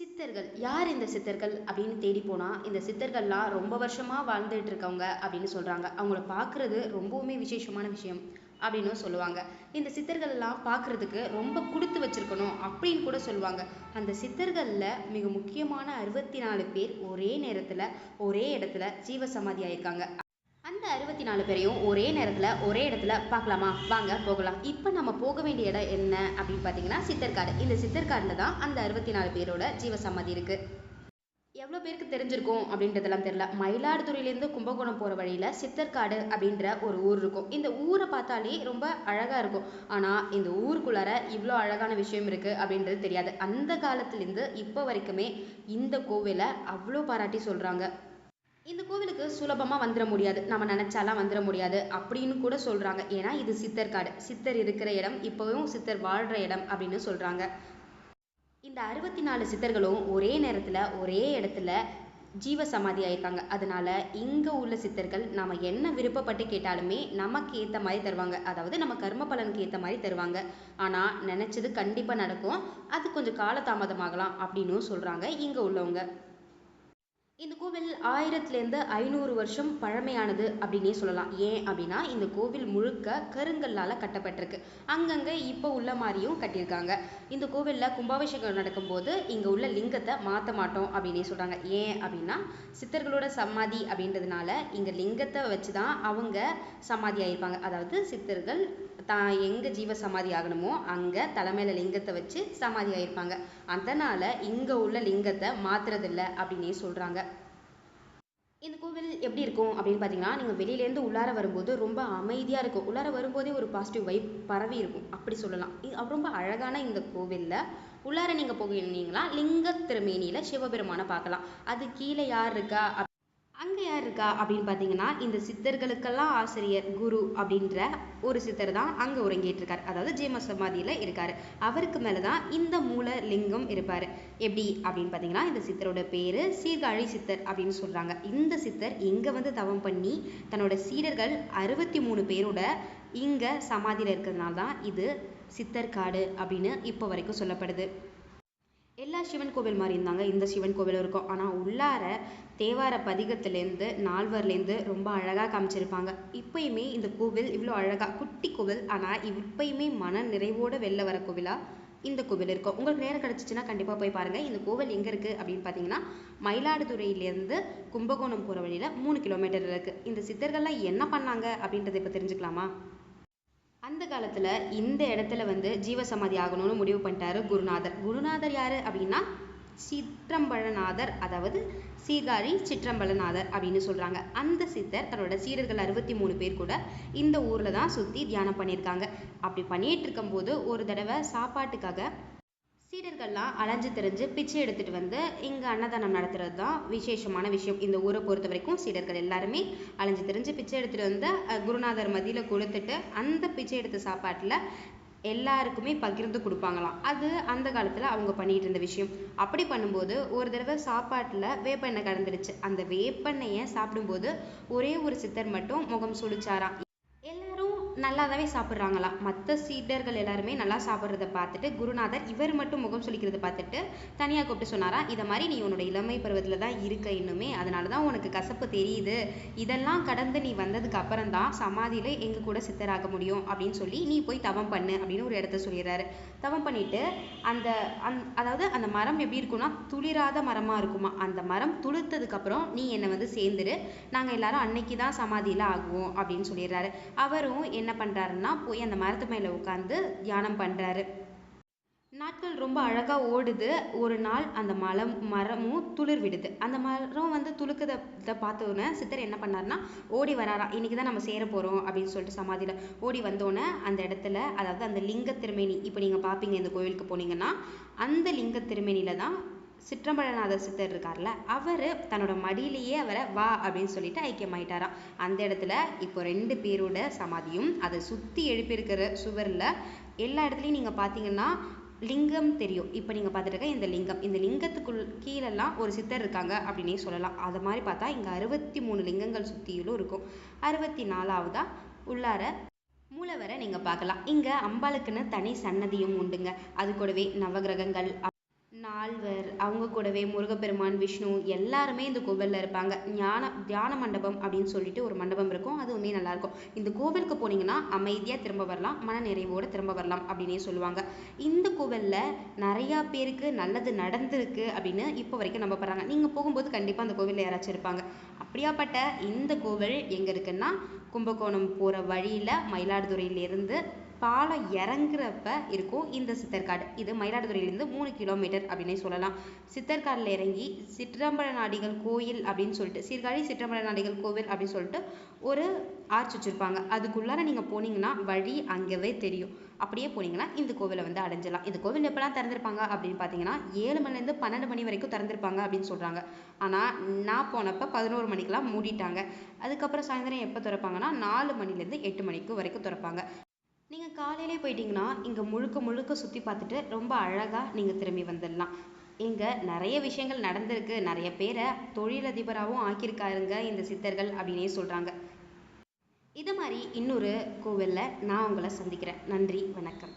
சித்தர்கள் யார் இந்த சித்தர்கள் அப்படின்னு தேடி போனால் இந்த சித்தர்கள்லாம் ரொம்ப வருஷமாக வாழ்ந்துட்டு இருக்கவங்க அப்படின்னு சொல்கிறாங்க அவங்கள பார்க்குறது ரொம்பவுமே விசேஷமான விஷயம் அப்படின்னும் சொல்லுவாங்க. இந்த சித்தர்கள் எல்லாம் பார்க்குறதுக்கு ரொம்ப கொடுத்து வச்சிருக்கணும் அப்படின்னு கூட சொல்லுவாங்க. அந்த சித்தர்களில் மிக முக்கியமான அறுபத்தி நாலு பேர் ஒரே நேரத்தில் ஒரே இடத்துல ஜீவசமாதி ஆயிருக்காங்க அந்த அறுபத்தி நாலு பேரையும் ஒரே நேரத்தில் ஒரே இடத்துல பார்க்கலாமா? வாங்க போகலாம். இப்போ நம்ம போக வேண்டிய இடம் என்ன அப்படின்னு பார்த்தீங்கன்னா சித்தர்காடு. இந்த சித்தர்காடில் தான் அந்த அறுபத்தி நாலு பேரோட ஜீவசமாதி இருக்குது எவ்வளோ பேருக்கு தெரிஞ்சிருக்கும் அப்படின்றதெல்லாம் தெரியல. மயிலாடுதுறையிலேருந்து கும்பகோணம் போகிற வழியில் சித்தர்காடு அப்படின்ற ஒரு ஊர் இருக்கும். இந்த ஊரை பார்த்தாலே ரொம்ப அழகாக இருக்கும். ஆனால் இந்த ஊருக்குள்ளார இவ்வளோ அழகான விஷயம் இருக்குது அப்படின்றது தெரியாது. அந்த காலத்துலேருந்து இப்போ வரைக்குமே இந்த கோவிலை அவ்வளோ பாராட்டி சொல்கிறாங்க இந்த கோவிலுக்கு சுலபமாக வந்துட முடியாது. நம்ம நினச்சாலாம் வந்துட முடியாது அப்படின்னு கூட சொல்கிறாங்க ஏன்னா இது சித்தர்காடு சித்தர் இருக்கிற இடம் இப்போவும் சித்தர் வாழ்கிற இடம் அப்படின்னு சொல்கிறாங்க இந்த அறுபத்தி நாலு சித்தர்களும் ஒரே நேரத்தில் ஒரே இடத்துல ஜீவ சமாதி ஆயிருக்காங்க. அதனால இங்கே உள்ள சித்தர்கள் நம்ம என்ன விருப்பப்பட்டு கேட்டாலுமே நமக்கு ஏற்ற மாதிரி தருவாங்க. அதாவது நம்ம கர்ம பலனுக்கு ஏற்ற மாதிரி தருவாங்க. ஆனால் நினச்சது கண்டிப்பாக நடக்கும். அது கொஞ்சம் காலதாமதமாகலாம் அப்படின்னும் சொல்கிறாங்க இங்கே உள்ளவங்க. இந்த கோவில் ஆயிரத்துலேருந்து ஐநூறு வருஷம் பழமையானது அப்படின்னே சொல்லலாம். ஏன் அப்படின்னா இந்த கோவில் முழுக்க கருங்கல்லால் கட்டப்பட்டிருக்கு. அங்கங்கே இப்போ உள்ள மாதிரியும் கட்டியிருக்காங்க. இந்த கோவிலில் கும்பாபிஷேகம் நடக்கும்போது இங்கே உள்ள லிங்கத்தை மாற்ற மாட்டோம் அப்படின்னே சொல்கிறாங்க ஏன் அப்படின்னா சித்தர்களோட சமாதி அப்படின்றதுனால இங்கே லிங்கத்தை வச்சு தான் அவங்க சமாதி ஆகியிருப்பாங்க அதாவது சித்தர்கள் தான் எங்கே ஜீவ சமாதி ஆகணுமோ அங்கே தலைமையில் லிங்கத்தை வச்சு சமாதி ஆகியிருப்பாங்க அதனால் இங்கே உள்ள லிங்கத்தை மாற்றுறதில்ல அப்படின்னே சொல்கிறாங்க இந்த கோவில் எப்படி இருக்கும் அப்படின்னு பார்த்தீங்கன்னா நீங்கள் வெளியிலேருந்து உள்ளார வரும்போது ரொம்ப அமைதியாக இருக்கும். உள்ளார வரும்போதே ஒரு பாசிட்டிவ் வைப் பரவி இருக்கும். அப்படி சொல்லலாம். இ- ரொம்ப அழகான இந்த கோவிலில் உள்ளார நீங்கள் போகிறீங்களா லிங்க திருமேனியில் சிவபெருமானை பார்க்கலாம். அது கீழே யார் இருக்கா? அங்கே யார் இருக்கா அப்படின்னு பார்த்தீங்கன்னா இந்த சித்தர்களுக்கெல்லாம் ஆசிரியர் குரு அப்படின்ற ஒரு சித்தர் தான் அங்கே உறங்கிட்டு இருக்கார் அதாவது ஜீம சமாதியில் இருக்கார். அவருக்கு மேலே தான் இந்த மூல லிங்கம் இருப்பார். எப்படி அப்படின்னு பார்த்தீங்கன்னா இந்த சித்தரோட பேர் சீர்காழி சித்தர் அப்படின்னு சொல்கிறாங்க இந்த சித்தர் இங்கே வந்து தவம் பண்ணி தன்னோட சீடர்கள் அறுபத்தி மூணு பேரோட இங்கே சமாதியில் இருக்கிறதுனால தான் இது சித்தர்காடு அப்படின்னு இப்போ வரைக்கும் சொல்லப்படுது. எல்லா சிவன் கோவில் மாதிரி இருந்தாங்க. இந்த சிவன் கோவில் இருக்கும். ஆனால் உள்ளார தேவார பதிகத்துலேருந்து நால்வர்லேருந்து ரொம்ப அழகாக காமிச்சிருப்பாங்க. இப்பயுமே இந்த கோவில் இவ்வளோ அழகாக குட்டி கோவில். ஆனால் இப்பயுமே மன நிறைவோடு வெளில வர கோவிலாக இந்த கோவில் இருக்கும். உங்களுக்கு நேரம் கிடச்சிச்சின்னா கண்டிப்பாக போய் பாருங்கள் இந்த கோவில் எங்கே இருக்குது அப்படின்னு பார்த்தீங்கன்னா மயிலாடுதுறையிலேருந்து கும்பகோணம் போகிற வழியில் மூணு கிலோமீட்டர் இருக்குது இந்த சித்தர்கள்லாம் என்ன பண்ணாங்க அப்படின்றத இப்போ தெரிஞ்சுக்கலாமா? அந்த காலத்தில் இந்த இடத்துல வந்து ஜீவசமாதி ஆகணும்னு முடிவு பண்ணிட்டாரு குருநாதர். குருநாதர் யார் அப்படின்னா? சிற்றம்பலநாதர் அதாவது சீர்காழி சிற்றம்பலநாதர் அப்படின்னு சொல்கிறாங்க அந்த சித்தர் தன்னோட சீடர்கள் அறுபத்தி மூணு பேர் கூட இந்த ஊரில் தான் சுற்றி தியானம் பண்ணியிருக்காங்க. அப்படி பண்ணிகிட்டு இருக்கும்போது ஒரு தடவை சாப்பாட்டுக்காக சீடர்கள்லாம் அலைஞ்சு தெரிஞ்சு பிச்சை எடுத்துகிட்டு வந்து இங்கே அன்னதானம் நடத்துகிறது தான் விசேஷமான விஷயம். இந்த ஊரை பொறுத்த வரைக்கும் சீடர்கள் எல்லாருமே அலைஞ்சு தெரிஞ்சு பிச்சை எடுத்துகிட்டு வந்து குருநாதர் மதியில் கொடுத்துட்டு அந்த பிச்சை எடுத்த சாப்பாட்டில் எல்லாருக்குமே பகிர்ந்து கொடுப்பாங்களாம். அது அந்த காலத்தில் அவங்க பண்ணிகிட்டு இருந்த விஷயம். அப்படி பண்ணும்போது ஒரு தடவை சாப்பாட்டில் வேப்பெண்ணெய் கலந்துருச்சு. அந்த வேப்பெண்ணெயை சாப்பிடும்போது ஒரே ஒரு சித்தர் மட்டும் முகம் சுழிச்சாராம் நல்லாவே சாப்பிட்றாங்களாம் மற்ற சீடர்கள் எல்லாருமே நல்லா சாப்பிட்றத பார்த்துட்டு குருநாதர் இவர் மட்டும் முகம் சுளிக்கிறத பார்த்துட்டு தனியாக கூப்பிட்டு சொன்னாரா இதை மாதிரி நீ உன்னோட இளமை பருவத்தில் தான் இருக்க இன்னுமே அதனால தான் உனக்கு கசப்பு தெரியுது. இதெல்லாம் கடந்து நீ வந்ததுக்கு அப்புறம் தான் சமாதியில் எங்கள் கூட சித்தராக முடியும் அப்படின்னு சொல்லி நீ போய் தவம் பண்ணு அப்படின்னு ஒரு இடத்த சொல்லிடுறாரு. தவம் பண்ணிட்டு அந்த அந் அதாவது அந்த மரம் எப்படி இருக்கும்னா துளிராத மரமாக இருக்குமா. அந்த மரம் துளுத்ததுக்கப்புறம் நீ என்னை வந்து சேர்ந்துரு. நாங்கள் எல்லாரும் அன்னைக்கு தான் சமாதியில் ஆகுவோம் அப்படின்னு சொல்லிடுறாரு. அவரும் என்ன என்ன பண்ணுறாருன்னா போய் அந்த மரத்து மேல உட்காந்து தியானம் பண்ணுறாரு நாட்கள் ரொம்ப அழகாக ஓடுது. ஒரு நாள் அந்த மலம் மரமும் துளிர் விடுது. அந்த மரம் வந்து துளுக்குதை பார்த்தோன்னே சித்தர் என்ன பண்ணாருன்னா ஓடி வராராம் இன்றைக்கி தான் நம்ம சேர போகிறோம் அப்படின்னு சொல்லிட்டு சமாதியில் ஓடி வந்தோன்னே அந்த இடத்துல அதாவது அந்த லிங்க திருமேனி இப்போ நீங்கள் பார்ப்பீங்க இந்த கோவிலுக்கு போனீங்கன்னா அந்த லிங்க திருமேனியில் தான் சிற்றம்பலநாதர் சித்தர் இருக்கார்ல அவர் தன்னோட மடியிலேயே அவரை வா அப்படின்னு சொல்லிட்டு ஐக்கியமாயிட்டாராம். அந்த இடத்துல இப்போ ரெண்டு பேரோட சமாதியும் அதை சுற்றி எழுப்பியிருக்கிற சுவரில் எல்லா இடத்துலையும் நீங்கள் பார்த்தீங்கன்னா லிங்கம் தெரியும். இப்போ நீங்கள் பார்த்துருக்க இந்த லிங்கம் இந்த லிங்கத்துக்குள் கீழெல்லாம் ஒரு சித்தர் இருக்காங்க அப்படின்னே சொல்லலாம். அது மாதிரி பார்த்தா இங்கே அறுபத்தி மூணு லிங்கங்கள் சுற்றியிலும் இருக்கும். அறுபத்தி நாலாவதா உள்ளார மூலவரை நீங்கள் பார்க்கலாம். இங்கே அம்பாளுக்குன்னு தனி சன்னதியும் உண்டுங்க. அது கூடவே நவகிரகங்கள் நால்வர் அவங்க கூடவே முருகப்பெருமான் விஷ்ணு எல்லாருமே இந்த கோவிலில் இருப்பாங்க. ஞான தியான மண்டபம் அப்படின்னு சொல்லிட்டு ஒரு மண்டபம் இருக்கும். அதுவுமே நல்லாயிருக்கும். இந்த கோவிலுக்கு போனீங்கன்னா அமைதியாக திரும்ப வரலாம். மன நிறைவோடு திரும்ப வரலாம் அப்படின்னே சொல்லுவாங்க. இந்த கோவிலில் நிறையா பேருக்கு நல்லது நடந்திருக்கு அப்படின்னு இப்போ வரைக்கும் நம்பப்படுறாங்க நீங்கள் போகும்போது கண்டிப்பாக அந்த கோவிலில் யாராச்சும் இருப்பாங்க. அப்படியாப்பட்ட இந்த கோவில் எங்கே இருக்குன்னா கும்பகோணம் போகிற வழியில் மயிலாடுதுறையிலேருந்து பாலம் இறங்குறப்ப இருக்கும் இந்த சித்தர்காடு. இது மயிலாடுதுறையிலேருந்து மூணு கிலோமீட்டர் அப்படின்னே சொல்லலாம். சித்தர்காடில் இறங்கி சிற்றம்பல நாடிகள் கோயில் அப்படின்னு சொல்லிட்டு சீர்காழி சிற்றம்பல நாடிகள் கோவில் அப்படின்னு சொல்லிட்டு ஒரு ஆர்ச் வச்சுருப்பாங்க. அதுக்குள்ளார நீங்கள் போனீங்கன்னா வழி அங்கவே தெரியும். அப்படியே போனீங்கன்னா இந்த கோவிலை வந்து அடைஞ்சிடலாம். இந்த கோவில் எப்போலாம் திறந்திருப்பாங்க அப்படின்னு பார்த்தீங்கன்னா ஏழு மணிலேருந்து பன்னெண்டு மணி வரைக்கும் திறந்திருப்பாங்க அப்படின்னு சொல்கிறாங்க ஆனால் நான் போனப்போ பதினோரு மணிக்கெலாம் மூடிட்டாங்க. அதுக்கப்புறம் சாயந்தரம் எப்போ திறப்பாங்கன்னா நாலு மணிலேருந்து எட்டு மணிக்கு வரைக்கும் திறப்பாங்க. நீங்கள் காலையிலே போயிட்டீங்கன்னா இங்கே முழுக்க முழுக்க சுற்றி பார்த்துட்டு ரொம்ப அழகாக நீங்கள் திரும்பி வந்துடலாம். இங்கே நிறைய விஷயங்கள் நடந்திருக்கு. நிறைய பேரை தொழிலதிபராகவும் ஆக்கியிருக்காருங்க இந்த சித்தர்கள் அப்படின்னே சொல்கிறாங்க இது மாதிரி இன்னொரு கோவிலில் நான் உங்களை சந்திக்கிறேன். நன்றி. வணக்கம்.